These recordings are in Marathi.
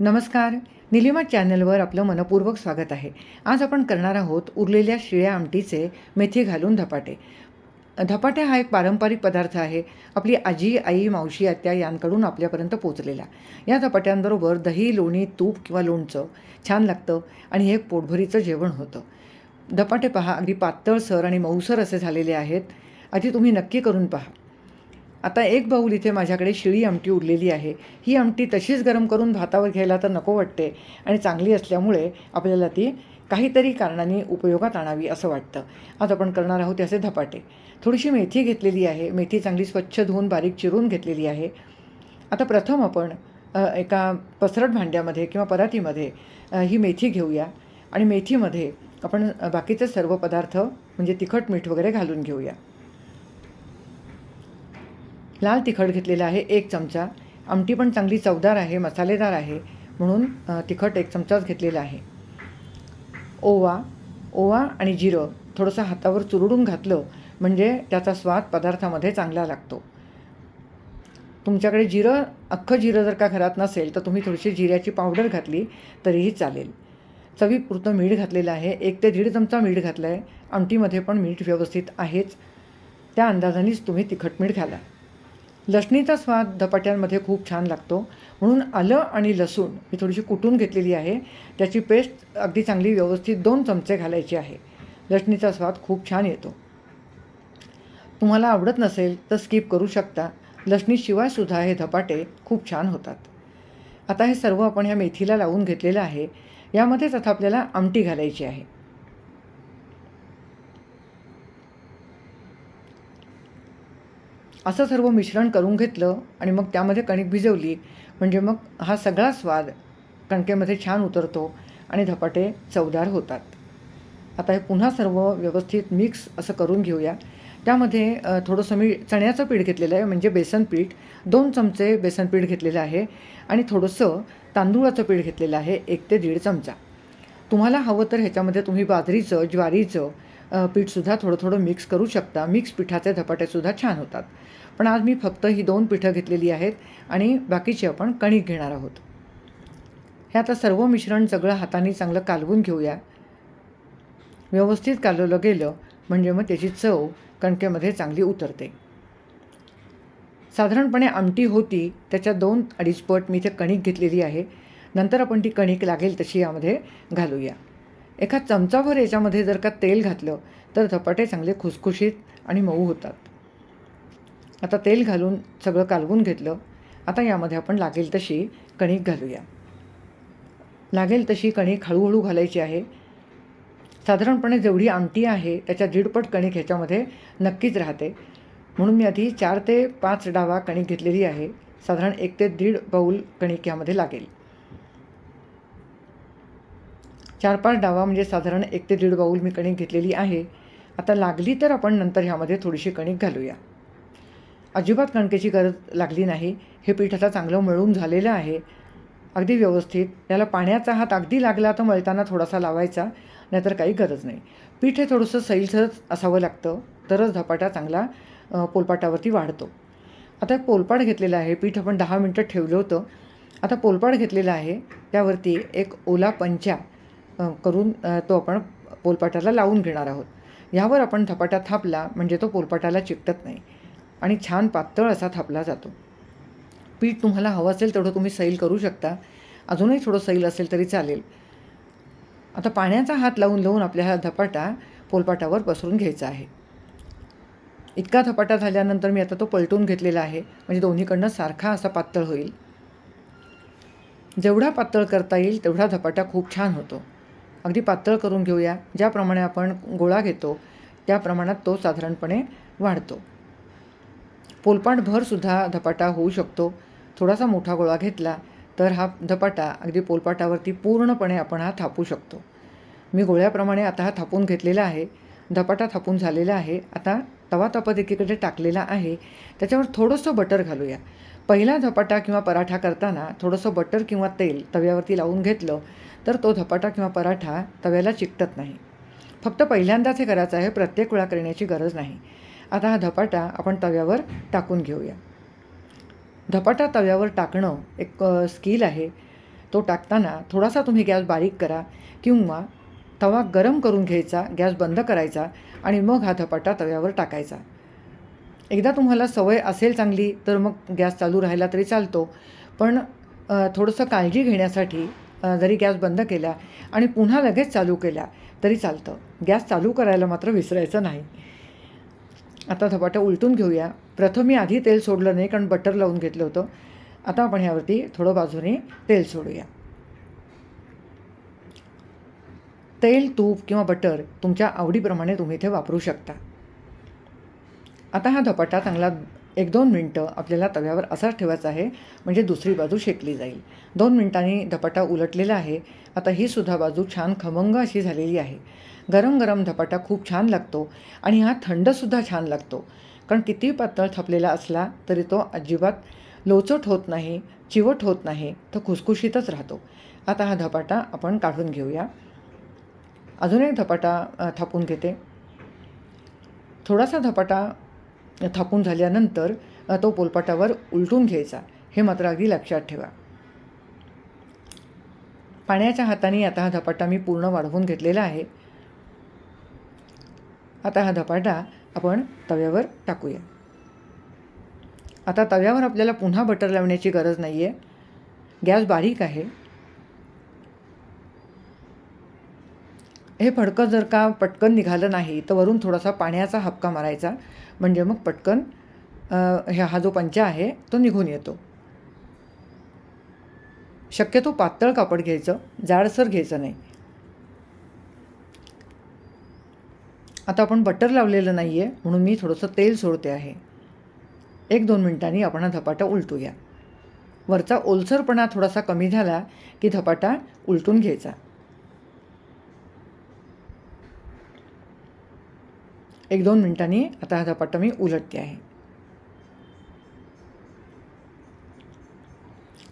नमस्कार. निलिमा चॅनलवर आपलं मनपूर्वक स्वागत आहे. आज आपण करणार आहोत उरलेल्या शिळ्या आमटीचे मेथी घालून धपाटे. धपाटे हा एक पारंपरिक पदार्थ आहे. आपली आजी आई मावशी आत्या यांकडून आपल्यापर्यंत पोचलेला या धपाट्यांबरोबर दही लोणी तूप किंवा लोणचं छान लागतं आणि हे एक पोटभरीचं जेवण होतं. धपाटे पहा अगदी पातळसर आणि मऊसर असे झालेले आहेत. आधी तुम्ही नक्की करून पहा. आता एक बाऊल इथे माझ्याकडे शिळी आमटी उरलेली आहे. ही आमटी तशीच गरम करून भातावर घ्यायला तर नको वाटते आणि चांगली असल्यामुळे आपल्याला ती काहीतरी कारणाने उपयोगात आणावी असं वाटतं. आज आपण करणार आहोत त्याचे धपाटे. थोडीशी मेथी घेतलेली आहे. मेथी चांगली स्वच्छ धुवून बारीक चिरून घेतलेली आहे. आता प्रथम आपण एका पसरट भांड्यामध्ये किंवा परातीमध्ये ही मेथी घेऊया आणि मेथीमध्ये आपण बाकीचे सर्व पदार्थ म्हणजे तिखट मीठ वगैरे घालून घेऊया. लाल तिखट घेतलेलं आहे एक चमचा. आमटी पण चांगली चवदार आहे मसालेदार आहे म्हणून तिखट एक चमचाच घेतलेला आहे. ओवा ओवा आणि जिरं थोडंसं हातावर चुरडून घातलं म्हणजे त्याचा स्वाद पदार्थामध्ये चांगला लागतो. तुमच्याकडे जिरं अख्खं जिरं जर का घरात नसेल तर तुम्ही थोडीशी जिऱ्याची पावडर घातली तरीही चालेल. चवीपुरतं मीठ घातलेलं आहे एक ते दीड चमचा मीठ घातलं आहे आमटीमध्ये पण मीठ व्यवस्थित आहेच. त्या अंदाजानेच तुम्ही तिखट मीठ घाला. लसणीचा स्वाद धपाट्यांमध्ये खूप छान लागतो. म्हणून आलं आणि लसूण ही थोडीशी कुटून घेतलेली आहे. त्याची पेस्ट अगदी चांगली व्यवस्थित दोन चमचे घालायची आहे. लसणीचा स्वाद खूप छान येतो. तुम्हाला आवडत नसेल तर स्किप करू शकता. लसणीशिवायसुद्धा हे धपाटे खूप छान होतात. आता हे सर्व आपण ह्या मेथीला लावून घेतलेलं आहे. यामध्येच आता आपल्याला आमटी घालायची आहे. असं सर्व मिश्रण करून घेतलं आणि मग त्यामध्ये कणिक भिजवली. म्हणजे मग हा सगळा स्वाद कणकेमध्ये छान उतरतो आणि धपाटे चवदार होतात. आता हे पुन्हा सर्व व्यवस्थित मिक्स असं करून घेऊया. त्यामध्ये थोडंसं मी चण्याचं पीठ घेतलेलं आहे म्हणजे बेसन पीठ. दोन चमचे बेसन पीठ घेतलेलं आहे आणि थोडंसं तांदूळाचं पीठ घेतलेलं आहे एक ते दीड चमचा. तुम्हाला हवं तर ह्याच्यामध्ये तुम्ही बाजरीचं ज्वारीचं पीठसुद्धा थोडं थोडं मिक्स करू शकता. मिक्स पिठाचे धपाटेसुद्धा छान होतात. पण आज मी फक्त ही दोन पिठं घेतलेली आहेत आणि बाकीची आपण कणिक घेणार आहोत. हे आता सर्व मिश्रण सगळं हाताने चांगलं कालवून घेऊया. व्यवस्थित कालवलं गेलं म्हणजे मग त्याची चव कणकेमध्ये चांगली उतरते. साधारणपणे आमटी होती त्याच्या दोन अडीच पट मी इथे कणिक घेतलेली आहे. नंतर आपण ती कणिक लागेल तशी यामध्ये घालूया. एका चमचाभर याच्यामध्ये जर का तेल घातलं तर धपाटे चांगले खुसखुशीत आणि मऊ होतात. आता तेल घालून सगळं कालवून घेतलं. आता यामध्ये आपण लागेल तशी कणिक घालूया. लागेल तशी कणिक हळूहळू घालायची आहे. साधारणपणे जेवढी आमटी आहे त्याच्या दीडपट कणिक ह्याच्यामध्ये नक्कीच राहते. म्हणून मी आधी चार ते पाच डावा कणिक घेतलेली आहे. साधारण एक ते दीड बाऊल कणिक यामध्ये लागेल. चार पाच डावा म्हणजे साधारण एक ते दीड बाऊल मी कणिक घेतलेली आहे. आता लागली तर आपण नंतर ह्यामध्ये थोडीशी कणिक घालूया. अजिबात कणकेची गरज लागली नाही. हे पीठ आता चांगलं मळून झालेलं आहे. अगदी व्यवस्थित. त्याला पाण्याचा हात अगदी लागला तर मळताना थोडासा लावायचा नाहीतर काही गरज नाही. पीठ हे थोडंसं सैलसरच असावं लागतं तरच धपाटा चांगला पोलपाटावरती वाढतो. आता एक पोलपाट घेतलेला आहे. पीठ आपण दहा मिनटं ठेवलं होतं. आता पोलपाट घेतलेला आहे. त्यावरती एक ओला पंचा करून तो आपण पोलपाटाला लावून घेणार आहोत. यावर आपण धपाटा थापला म्हणजे तो पोलपाटाला चिकटत नाही. आणि छान पातळ असा थापला जातो. पीठ तुम्हाला हवं असेल तेवढं तुम्ही सैल करू शकता. अजूनही थोडं सैल असेल तरी चालेल. आता पाण्याचा हात लावून लावून आपल्या हा धपाटा पोलपाटावर पसरून घ्यायचा आहे. इतका धपाटा झाल्यानंतर मी आता तो पलटून घेतलेला आहे. म्हणजे दोन्हीकडनं सारखा असा पातळ होईल. जेवढा पातळ करता येईल तेवढा धपाटा खूप छान होतो. अगदी पातळ करून घेऊया. ज्याप्रमाणे आपण गोळा घेतो त्या प्रमाणात तो साधारणपणे वाढतो. पोलपाटभरसुद्धा धपाटा होऊ शकतो. थोडासा मोठा गोळा घेतला तर हा धपाटा अगदी पोलपाटावरती पूर्णपणे आपण हा थापू शकतो. मी गोळ्याप्रमाणे आता हा थापून घेतलेला आहे. धपाटा थापून झालेला आहे. आता तवा तापत एकीकडे टाकलेला आहे. त्याच्यावर थोडंसं बटर घालूया. पहिला धपाटा किंवा पराठा करताना थोडंसं बटर किंवा तेल तव्यावरती लावून घेतलं तर तो धपाटा किंवा पराठा तव्याला चिकटत नाही. फक्त पहिल्यांदाच हे करायचं आहे. प्रत्येक वेळा करण्याची गरज नाही. आता हा धपाटा आपण तव्यावर टाकून घेऊया. धपाटा तव्यावर टाकणं एक स्किल आहे. तो टाकताना थोडासा तुम्ही गॅस बारीक करा किंवा तवा गरम करून घ्यायचा गॅस बंद करायचा आणि मग हा धपाटा तव्यावर टाकायचा. एकदा तुम्हाला सवय असेल चांगली तर मग गॅस चालू राहिला तरी चालतो. पण थोडंसं काळजी घेण्यासाठी जरी गॅस बंद केला आणि पुन्हा लगेच चालू केला तरी चालतं. गॅस चालू करायला मात्र विसरायचं नाही. आता धपाटा उलटून घेऊया. प्रथम मी आधी तेल सोडलं नाही कारण बटर लावून घेतलं होतं. आता आपण ह्यावरती थोडं बाजूने तेल सोडूया. तेल तूप किंवा बटर तुमच्या आवडीप्रमाणे तुम्ही इथे वापरू शकता. आता हा धपाटा चांगला एक दोन मिनटं आपल्याला तव्यावर असाच ठेवायचा आहे म्हणजे दुसरी बाजू शेकली जाईल. दोन मिनटांनी धपाटा उलटलेला आहे. आता ही सुद्धा बाजू छान खमंग अशी झालेली आहे. गरम गरम धपाटा खूप छान लागतो आणि हा थंडसुद्धा छान लागतो. कारण किती पातळ थापलेला असला तरी तो अजिबात लोचट होत नाही चिवट होत नाही तर खुसखुशीतच राहतो. आता हा धपाटा आपण काढून घेऊया. अजून एक धपाटा थापून घेते. थोडासा धपाटा थापून झाल्यानंतर तो पोलपाटावर उलटून घ्यायचा. हे मात्र अगदी लक्षात ठेवा. पाण्याच्या हाताने आता हा धपाटा मी पूर्ण वाढवून घेतलेला आहे. आता हा धपाटा आपण तव्यावर टाकूया. आता तव्यावर आपल्याला पुन्हा बटर लावण्याची गरज नाही आहे गॅस बारीक आहे. हे फडकं जर का पटकन निघालं नाही तर वरून थोडासा पाण्याचा हपका मारायचा. म्हणजे मग पटकन ह्या हा जो पंचा आहे तो निघून येतो. शक्यतो पातळ कापड घ्यायचं जाडसर घ्यायचं नाही. आता आपण बटर लावलेलं नाही आहे म्हणून मी थोडंसं तेल सोडते आहे. एक दोन मिनटांनी आपण हा धपाटा उलटूया. वरचा ओलसरपणा थोडासा कमी झाला की धपाटा उलटून घ्यायचा. एक दोन मिनटांनी आता हा धपाटा मी उलटते आहे.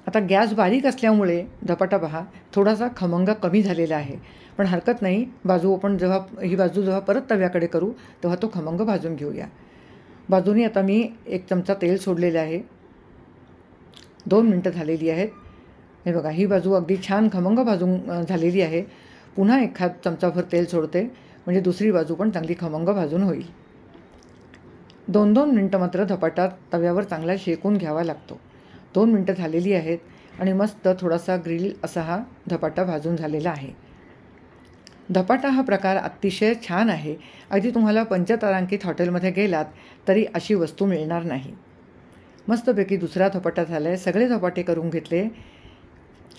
आता गॅस बारीक असल्यामुळे धपाटा पहा थोडासा खमंग कमी झालेला आहे. पण हरकत नाही बाजू आपण जेव्हा ही बाजू जेव्हा परत तव्याकडे करू तेव्हा तो खमंग भाजून घेऊया. बाजूनी आता मी एक चमचा तेल सोडलेले आहे. दोन मिनटं झालेली आहेत. हे बघा ही बाजू अगदी छान खमंग भाजून झालेली आहे. पुन्हा एखाद चमचाभर तेल सोडते. म्हणजे दुसरी बाजू पण चांगली खमंग भाजून होईल. दोन दोन मिनटं मात्र धपाटा तव्यावर चांगला शेकून घ्यावा लागतो. दोन मिनटं झालेली आहेत आणि मस्त थोडासा ग्रिल असा हा धपाटा भाजून झालेला आहे. धपाटा हा प्रकार अतिशय छान आहे. अगदी तुम्हाला पंचतारांकित हॉटेलमध्ये गेलात तरी अशी वस्तू मिळणार नाही. मस्तपैकी दुसरा धपाटा झाला आहे सगळे धपाटे करून घेतले.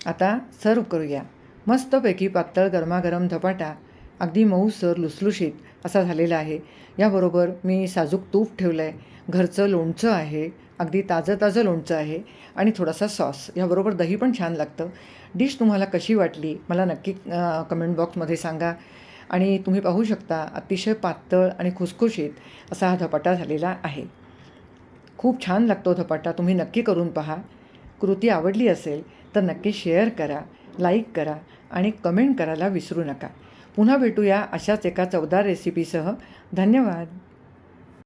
आता सर्व करूया. मस्तपैकी पातळ गरमागरम धपाटा अगदी मऊसर लुसलुशीत असा झालेला आहे. याबरोबर मी साजूक तूप ठेवलं आहे घरचं लोणचं आहे. अगदी ताजं ताजं लोणचं आहे. आणि थोडासा सॉस. याबरोबर दही पण छान लागतं. डिश तुम्हाला कशी वाटली? मला नक्की कमेंट बॉक्समध्ये सांगा. आणि तुम्ही पाहू शकता अतिशय पातळ आणि खुसखुशीत असा हा धपाटा झालेला आहे. खूप छान लागतो धपाटा. तुम्ही नक्की करून पहा. कृती आवडली असेल तर नक्की शेअर करा लाईक करा आणि कमेंट करायला विसरू नका. पुन्हा भेटूया अशाच एका चवदार रेसिपीसह धन्यवाद.